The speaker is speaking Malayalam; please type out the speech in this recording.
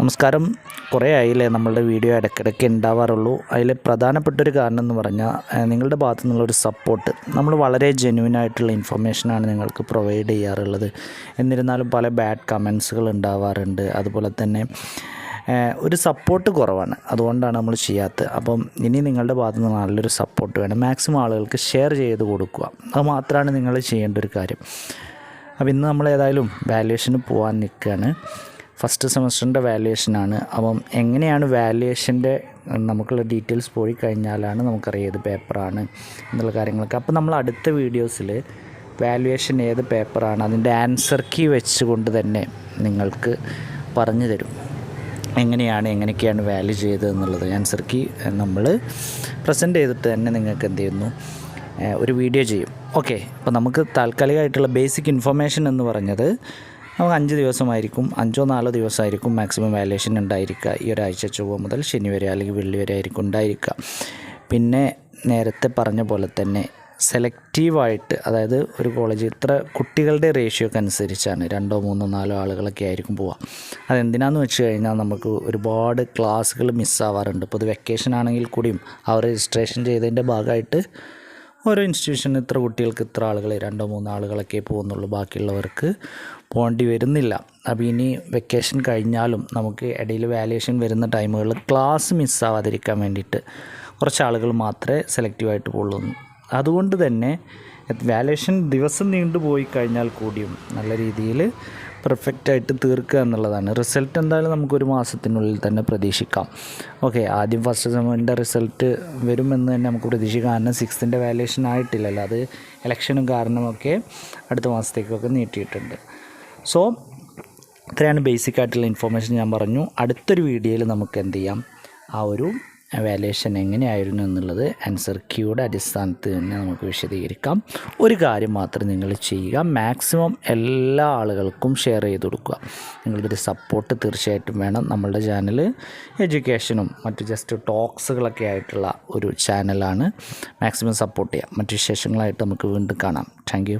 നമസ്കാരം. കുറേ ആയില്ലേ നമ്മളുടെ വീഡിയോ ഇടയ്ക്കിടയ്ക്ക് ഉണ്ടാവാറുള്ളൂ. അതിൽ പ്രധാനപ്പെട്ടൊരു കാരണം എന്ന് പറഞ്ഞാൽ നിങ്ങളുടെ ഭാഗത്തു നിന്നുള്ളൊരു സപ്പോർട്ട് നമ്മൾ വളരെ ജെന്യൂൻ ആയിട്ടുള്ള ഇൻഫർമേഷനാണ് നിങ്ങൾക്ക് പ്രൊവൈഡ് ചെയ്യാറുള്ളത്. എന്നിരുന്നാലും പല ബാഡ് കമൻസുകൾ ഉണ്ടാവാറുണ്ട്. അതുപോലെ തന്നെ ഒരു സപ്പോർട്ട് കുറവാണ്. അതുകൊണ്ടാണ് നമ്മൾ ചെയ്യാത്തത്. അപ്പം ഇനി നിങ്ങളുടെ ഭാഗത്തു നിന്ന് നല്ലൊരു സപ്പോർട്ട് വേണം. മാക്സിമം ആളുകൾക്ക് ഷെയർ ചെയ്ത് കൊടുക്കുക. അത് മാത്രമാണ് നിങ്ങൾ ചെയ്യേണ്ട ഒരു കാര്യം. അപ്പോൾ ഇന്ന് നമ്മൾ ഏതായാലും വാല്യുവേഷന് പോകാൻ നിൽക്കുകയാണ് ഫസ്റ്റ് സെമസ്റ്ററിന്റെ വാല്യുവേഷനാണ് അപ്പം എങ്ങനെയാണ് വാല്യുവേഷന്റെ നമുക്കുള്ള ഡീറ്റെയിൽസ് പോയി കഴിഞ്ഞാലാണ് നമുക്കറിയാം ഏത് പേപ്പറാണ് എന്നുള്ള കാര്യങ്ങളൊക്കെ. അപ്പോൾ നമ്മൾ അടുത്ത വീഡിയോസിൽ വാല്യുവേഷൻ ഏത് പേപ്പറാണ് അതിന്റെ ആൻസർ കീ വെച്ചുകൊണ്ട് തന്നെ നിങ്ങൾക്ക് പറഞ്ഞു തരും. എങ്ങനെയാണ് എങ്ങനെയൊക്കെയാണ് വാല്യൂ ചെയ്തത് എന്നുള്ളത്. ആൻസർ കീ നമ്മൾ പ്രസന്റ് ചെയ്തിട്ട് തന്നെ നിങ്ങൾക്ക് എന്ത് ചെയ്യുന്നു? ഒരു വീഡിയോ ചെയ്യും. ഓക്കെ അപ്പോൾ നമുക്ക് താൽക്കാലികമായിട്ടുള്ള ബേസിക് ഇൻഫർമേഷൻ എന്ന് പറഞ്ഞത് നമുക്ക് അഞ്ച് ദിവസമായിരിക്കും അഞ്ചോ നാലോ ദിവസമായിരിക്കും മാക്സിമം വാല്യുവേഷൻ ഉണ്ടായിരിക്കുക. ഈ ഒരാഴ്ച ചൊവ്വ മുതൽ ശനി വരെ അല്ലെങ്കിൽ വെള്ളി വരെ ആയിരിക്കും ഉണ്ടായിരിക്കുക. പിന്നെ നേരത്തെ പറഞ്ഞ പോലെ തന്നെ സെലക്റ്റീവായിട്ട് അതായത് ഒരു കോളേജ് ഇത്ര കുട്ടികളുടെ റേഷ്യോക്ക് അനുസരിച്ചാണ് രണ്ടോ മൂന്നോ നാലോ ആളുകളൊക്കെ ആയിരിക്കും പോവുക. അതെന്തിനാന്ന് വെച്ച് കഴിഞ്ഞാൽ നമുക്ക് ഒരുപാട് ക്ലാസ്സുകൾ മിസ്സാവാറുണ്ട് ഇപ്പോൾ ഇത് വെക്കേഷൻ ആണെങ്കിൽ കൂടിയും അവർ രജിസ്ട്രേഷൻ ചെയ്തതിന്റെ ഭാഗമായിട്ട് ഓരോ ഇൻസ്റ്റിറ്റ്യൂഷന് ഇത്ര കുട്ടികൾക്ക് ഇത്ര ആളുകളെ രണ്ടോ മൂന്നോ ആളുകളൊക്കെ പോകുന്നുള്ളൂ. ബാക്കിയുള്ളവർക്ക് പോകേണ്ടി വരുന്നില്ല. അപ്പോൾ ഇനി വെക്കേഷൻ കഴിഞ്ഞാലും നമുക്ക് ഇടയിൽ വാല്യുവേഷൻ വരുന്ന ടൈമുകളിൽ ക്ലാസ് മിസ്സാവാതിരിക്കാൻ വേണ്ടിയിട്ട് കുറച്ച് ആളുകൾ മാത്രമേ സെലക്റ്റീവായിട്ട് പോകുള്ളൂ അതുകൊണ്ട് തന്നെ വാല്യുവേഷൻ ദിവസം നീണ്ടുപോയി കഴിഞ്ഞാൽ കൂടിയും നല്ല രീതിയിൽ പെർഫെക്റ്റായിട്ട് തീർക്കുക എന്നുള്ളതാണ്. റിസൾട്ട് എന്തായാലും നമുക്കൊരു മാസത്തിനുള്ളിൽ തന്നെ പ്രതീക്ഷിക്കാം. ഓക്കെ ആദ്യം ഫസ്റ്റ് സെമ്മിന്റെ റിസൾട്ട് വരുമെന്ന് തന്നെ നമുക്ക് പ്രതീക്ഷിക്കാം. കാരണം സിക്സ്ത്തിന്റെ വാല്യുവേഷൻ ആയിട്ടില്ലല്ലോ. അത് ഇലക്ഷനും കാരണമൊക്കെ അടുത്ത മാസത്തേക്കൊക്കെ നീട്ടിയിട്ടുണ്ട്. സോ ഇത്രയാണ് ബേസിക് ആയിട്ടുള്ള ഇൻഫർമേഷൻ ഞാൻ പറഞ്ഞു. അടുത്തൊരു വീഡിയോയിൽ നമുക്ക് എന്ത് ചെയ്യാം? ആ ഒരു വാല്യുവേഷൻ എങ്ങനെയായിരുന്നു എന്നുള്ളത് ആൻസർ ക്യൂയുടെ അടിസ്ഥാനത്തിൽ തന്നെ നമുക്ക് വിശദീകരിക്കാം. ഒരു കാര്യം മാത്രം നിങ്ങൾ ചെയ്യുക. മാക്സിമം എല്ലാ ആളുകൾക്കും ഷെയർ ചെയ്ത് കൊടുക്കുക. നിങ്ങളുടെ സപ്പോർട്ട് തീർച്ചയായിട്ടും വേണം. നമ്മളുടെ ചാനൽ എഡ്യൂക്കേഷനും മറ്റ് ജസ്റ്റ് ടോക്സുകളൊക്കെ ആയിട്ടുള്ള ഒരു ചാനലാണ് മാക്സിമം സപ്പോർട്ട് ചെയ്യുക മറ്റു വിശേഷങ്ങളായിട്ട് നമുക്ക് വീണ്ടും കാണാം. താങ്ക്